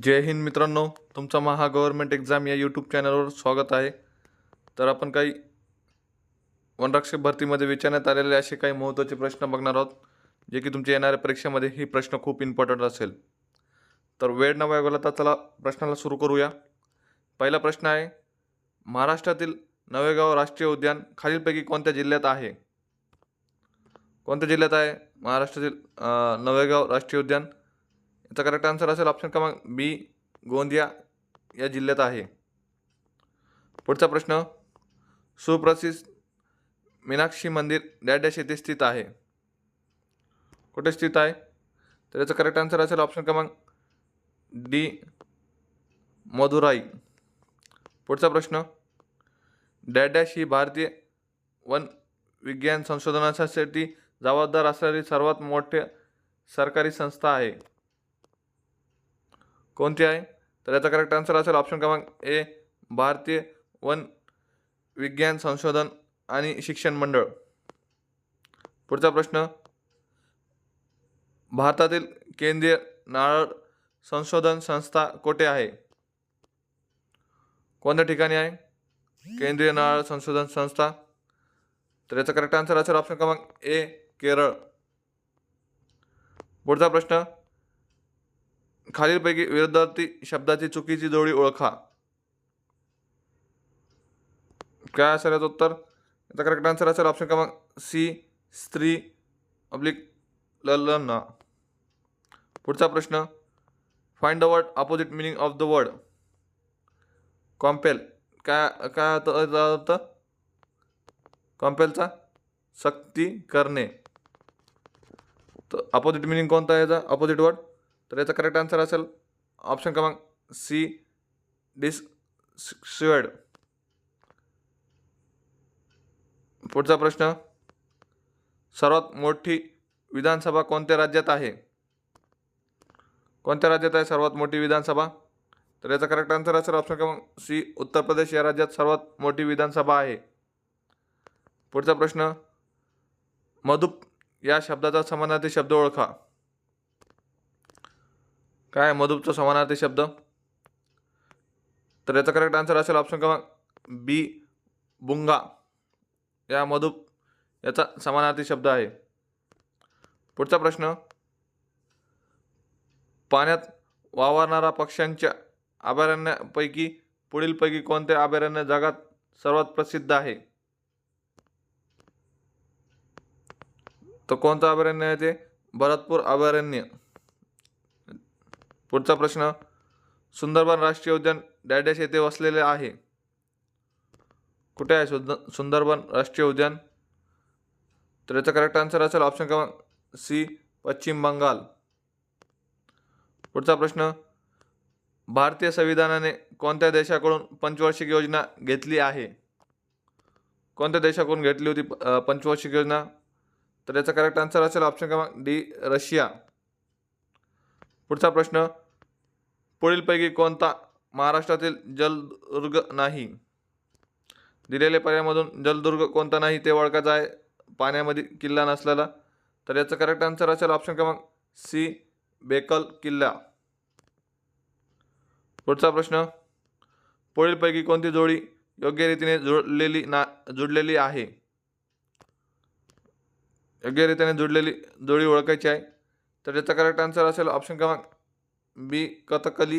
जय हिंद मित्रांनो तुमचा महा गव्हर्मेंट एक्झाम या यूट्यूब चॅनलवर स्वागत आहे. तर आपण काही वनरक्षक भरतीमध्ये विचारण्यात आलेले असे काही महत्त्वाचे प्रश्न बघणार आहोत जे की तुमच्या येणाऱ्या परीक्षेमध्ये ही प्रश्न खूप इम्पॉर्टंट असेल. तर वेळ न वाया तर चला प्रश्नाला सुरू करूया. पहिला प्रश्न आहे महाराष्ट्रातील नवेगाव राष्ट्रीय उद्यान खालीलपैकी कोणत्या जिल्ह्यात आहे? कोणत्या जिल्ह्यात आहे? महाराष्ट्रातील नवेगाव राष्ट्रीय उद्यान याचा करेक्ट आन्सर असेल ऑप्शन क्रमांक बी गोंदिया या जिल्ह्यात आहे. पुढचा प्रश्न सुप्रसिद्ध मीनाक्षी मंदिर डॅडॅश येथे स्थित आहे. कुठे स्थित आहे? तर याचं करेक्ट आन्सर असेल ऑप्शन क्रमांक डी मदुराई. पुढचा प्रश्न डॅडॅश ही भारतीय वन विज्ञान संशोधनासाठी जबाबदार असणारी सर्वात मोठे सरकारी संस्था आहे. कोणती आहे? तर याचा करेक्ट आन्सर असेल ऑप्शन क्रमांक ए भारतीय वन विज्ञान संशोधन आणि शिक्षण मंडळ. पुढचा प्रश्न भारतातील केंद्रीय नारळ संशोधन संस्था कोठे आहे? कोणत्या ठिकाणी आहे? केंद्रीय नारळ संशोधन संस्था. तर याचा करेक्ट आन्सर असेल ऑप्शन क्रमांक ए केरळ. पुढचा प्रश्न खालीलपैकी विरुद्धार्थी शब्दाची चुकीची जोडी ओळखा. काय असेल याचं उत्तर? याचा करेक्ट आन्सर असेल ऑप्शन क्रमांक सी स्त्री अब्लिक ललना पुढचा प्रश्न find the word opposite meaning of the word compel काय काय होतं? कॉम्पेलचा सक्ती करणे. तर अपोजिट मिनिंग कोणता आहे याचा? अपोजिट वर्ड तर याचा करेक्ट आन्सर असेल ऑप्शन क्रमांक सी डिस स्वेड पुढचा प्रश्न सर्वात मोठी विधानसभा कोणत्या राज्यात आहे? कोणत्या राज्यात आहे सर्वात मोठी विधानसभा? तर याचा करेक्ट आन्सर असेल ऑप्शन क्रमांक सी उत्तर प्रदेश. या राज्यात सर्वात मोठी विधानसभा आहे. पुढचा प्रश्न मधुप या शब्दाचा समानार्थी शब्द ओळखा. काय मधुपचा समानार्थी शब्द? तर याचा करेक्ट आन्सर असेल ऑप्शन क्रमांक बी बुंगा. या मधुप याचा समानार्थी शब्द आहे. पुढचा प्रश्न. पाण्यात वावरणारा पक्ष्यांच्या अभयारण्यापैकी पुढीलपैकी कोणते अभयारण्य जगात सर्वात प्रसिद्ध आहे? तर कोणतं अभयारण्य आहे ते? भरतपूर अभयारण्य. पुढचा प्रश्न सुंदरबन राष्ट्रीय उद्यान डॅडॅश येथे वसलेले आहे. कुठे आहे सुंद सुंदरबन राष्ट्रीय उद्यान? तर याचा करेक्ट आन्सर असेल ऑप्शन क्रमांक सी पश्चिम बंगाल. पुढचा प्रश्न भारतीय संविधानाने कोणत्या देशाकडून पंचवार्षिक योजना घेतली आहे? कोणत्या देशाकडून घेतली होती पंचवार्षिक योजना? तर याचा करेक्ट आन्सर असेल ऑप्शन क्रमांक डी रशिया. पुढचा प्रश्न पुढीलपैकी कोणता महाराष्ट्रातील जलदुर्ग नाही? दिलेल्या पर्यायामधून जलदुर्ग कोणता नाही ते ओळखायचं आहे. पाण्यामध्ये किल्ला नसलेला. तर याचं करेक्ट आन्सर असेल ऑप्शन क्रमांक सी बेकल किल्ला. पुढचा प्रश्न. पुढीलपैकी कोणती जोडी योग्य रीतीने जुळलेली ना जुडलेली आहे? योग्य रीतीने जुडलेली जोडी ओळखायची आहे. तर याचा करेक्ट आन्सर असेल ऑप्शन क्रमांक बी कथकली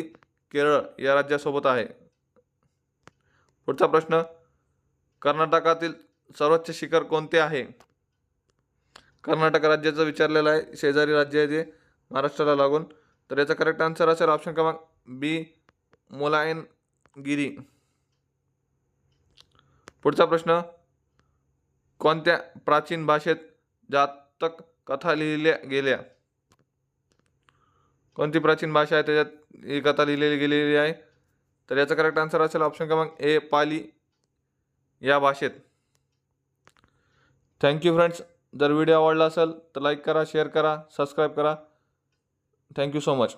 केरळ या राज्यासोबत आहे. पुढचा प्रश्न कर्नाटकातील सर्वोच्च शिखर कोणते आहे? कर्नाटक राज्याचं विचारलेलं आहे शेजारी राज्य आहे जे महाराष्ट्राला लागून. तर याचा करेक्ट आन्सर असेल ऑप्शन क्रमांक बी मुलायनगिरी. पुढचा प्रश्न कोणत्या प्राचीन भाषेत जातक कथा लिहिल्या गेल्या? कोणती प्राचीन भाषा आहे? त्याच्यात ही कथा लिहिलेली गेलेली आहे. तर याचा करेक्ट आन्सर असेल ऑप्शन क्रमांक ए पाली. या भाषेत. थँक्यू फ्रेंड्स जर व्हिडिओ आवडला असेल तर लाईक करा शेअर करा सबस्क्राईब करा. Thank you so much